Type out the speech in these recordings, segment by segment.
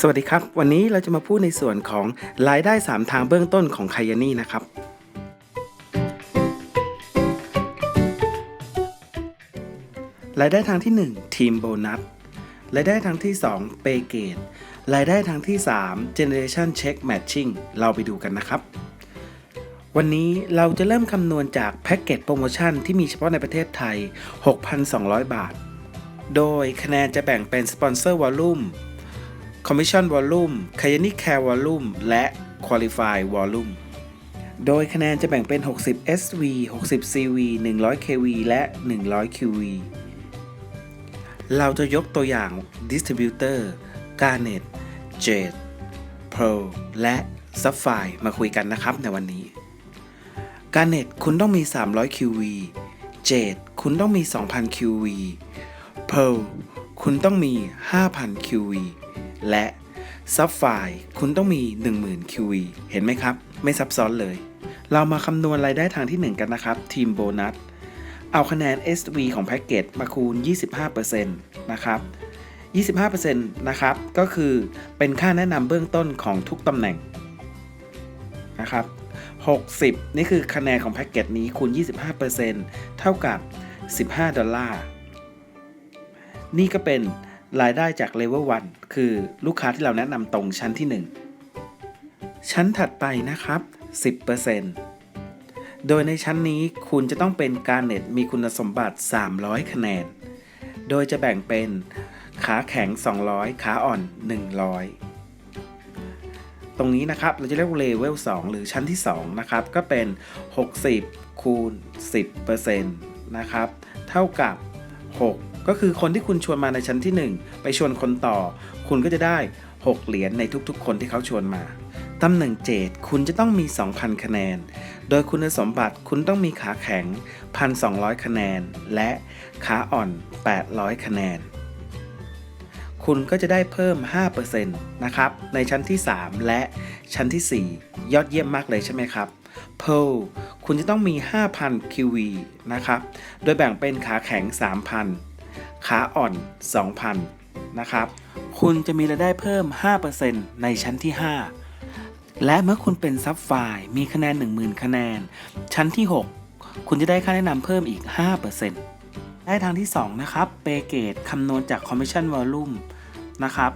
สวัสดีครับ วันนี้เราจะมาพูดในส่วนของรายได้ 3 ทางเบื้องต้นของไคยานี่นะครับ รายได้ทางที่ 1 ทีมโบนัส รายได้ทางที่ 2 เปเกต รายได้ทางที่ 3 Generation Check Matching เราไปดูกันนะครับ วันนี้เราจะเริ่มคำนวณจากแพ็กเกจโปรโมชั่นที่มีเฉพาะในประเทศไทย 6,200 บาท โดยคะแนนจะแบ่งเป็นสปอนเซอร์วอลลุ่ม Commission Volume c a y a n i Care Volume และ Qualify Volume โดยคะแนนจะแบ่งเป็น 60 SV 60 CV 100 KV และ 100 QV เราจะยกตัวอย่าง Distributor Garnet Jade Pearl และ Sapphire มาคุยกันนะครับในวันนี้ Garnet คุณต้องมี 300 QV Jade คุณต้องมี 2,000 QV Pearl คุณต้องมี 5,000 QV และซับไฟคุณต้องมี 10,000 QV เห็นไหมครับ ไม่ซับซ้อนเลย เรามาคำนวณรายได้ทางที่ 1 กันนะครับ ทีมโบนัส เอาคะแนน SV ของแพ็กเกจมาคูณ 25%นะครับ 25%นะครับ ก็คือเป็นค่าแนะนำเบื้องต้นของทุกตำแหน่งนะครับ60 นี่คือคะแนนของแพ็กเกจนี้คูณ 25%เท่ากับ 15 ดอลลาร์ นี่ก็เป็น รายได้จากเลเวล1คือลูกค้าที่เราแนะนำตรงชั้นที่ 1 ชั้นถัดไปนะครับ 10%โดยในชั้นนี้คุณจะต้องเป็นการเน็ตมีคุณสมบัติ 300 คะแนน โดยจะแบ่งเป็นขาแข็ง 200 ขาอ่อน 100 ตรงนี้นะครับเราจะเรียกเลเวล2หรือชั้นที่ 2 นะครับ ก็เป็น 60 คูณ 10%นะครับ เท่ากับ 6 ก็คือคนที่คุณชวนมาในชั้นที่ 1 ไปชวนคนต่อ คุณก็จะได้ 6 เหรียญในทุกๆ คนที่เขาชวนมาตำแหน่งเจดคุณจะต้องมี 2,000 คะแนน โดยคุณสมบัติคุณต้องมีขาแข็ง 1,200 คะแนน และขาอ่อน 800 คะแนน คุณก็จะได้เพิ่ม 5%นะครับ ในชั้นที่ 3 และชั้นที่ 4 ยอดเยี่ยมมากเลยใช่ไหมครับ p e r คุณจะต้องมี 5,000 QV นะครับ โดยแบ่งเป็นขาแข็ง 3,000 ขาอ่อน 2,000 นะครับ คุณจะมีรายได้เพิ่ม 5%ในชั้นที่ 5 และเมื่อคุณเป็นซับไฟล์มีคะแนน 10,000 คะแนน ชั้นที่ 6 คุณจะได้ค่าแนะนำเพิ่มอีก 5%ได้ทางที่ 2 นะครับ เปเกตคำนวณจาก Commission Volume นะครับ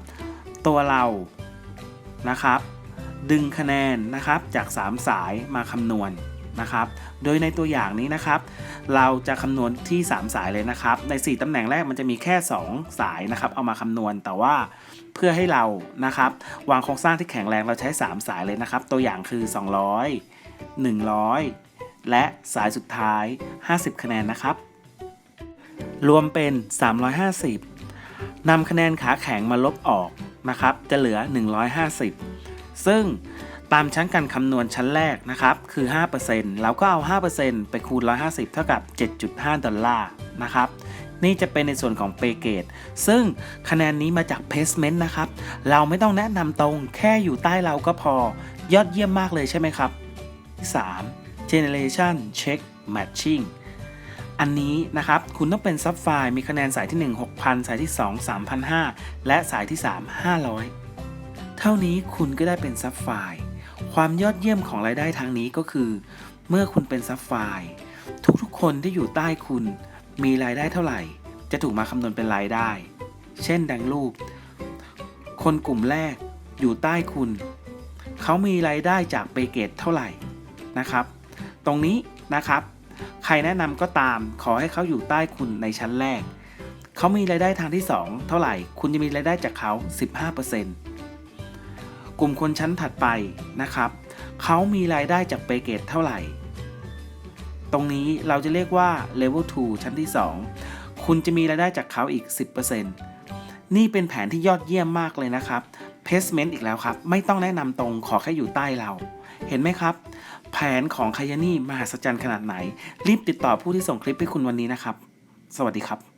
ตัวเรานะครับ ดึงคะแนนนะครับจาก 3 สายมาคำนวณ นะครับ โดยในตัวอย่างนี้นะครับ เราจะคำนวณที่ 3 สายเลยนะครับ ใน 4ตำแหน่งแรกมันจะมีแค่ 2 สายนะครับ เอามาคำนวณแต่ว่าเพื่อให้เรานะครับ วางโครงสร้างที่แข็งแรงเราใช้ 3 สายเลยนะครับ ตัวอย่างคือ 200 100 และสายสุดท้าย 50 คะแนนนะครับ รวมเป็น 350นำคะแนนขาแข็งมาลบออกนะครับ จะเหลือ 150 ซึ่ง ตามชั้นการคำนวณชั้นแรกนะครับ คือ 5%เราก็เอา 5%ไปคูณ 150 เท่ากับ 7.5 ดอลลาร์นะครับ นี่จะเป็นในส่วนของเปเกตซึ่งคะแนนนี้มาจากเพ c เมนต์นะครับ เราไม่ต้องแนะนำตรง แค่อยู่ใต้เราก็พอ ยอดเยี่ยมมากเลยใช่ไหมครับ 3. Generation Check Matching อันนี้นะครับ คุณต้องเป็นซับไฟล์มีคะแนนสายที่ 1 6,000 สายที่ 2 3,500 และสายที่ 3 500 เท่านี้คุณก็ได้เป็นซับไฟล์ ความยอดเยี่ยมของรายได้ทางนี้ก็คือ เมื่อคุณเป็นซับไฟล์ทุกๆ คนที่อยู่ใต้คุณ มีรายได้เท่าไหร่ จะถูกมาคำนวณเป็นรายได้ เช่นดังรูป คนกลุ่มแรกอยู่ใต้คุณ เขามีรายได้จากเปเกตเท่าไหร่นะครับ ตรงนี้นะครับ ใครแนะนำก็ตามขอให้เขาอยู่ใต้คุณในชั้นแรก เขามีรายได้ทางที่ 2 เท่าไหร่ คุณจะมีรายได้จากเขา 15% กลุ่มคนชั้นถัดไปนะครับ เขามีรายได้จากเปเกตเท่าไหร่ ตรงนี้เราจะเรียกว่า level 2 ชั้นที่ 2 คุณจะมีรายได้จากเขาอีก 10%นี่เป็นแผนที่ยอดเยี่ยมมากเลยนะครับ placement อีกแล้วครับ ไม่ต้องแนะนำตรงขอแค่อยู่ใต้เรา เห็นไหมครับ แผนของคายานี่มหัศจรรย์ขนาดไหน รีบติดต่อผู้ที่ส่งคลิปให้คุณวันนี้นะครับ สวัสดีครับ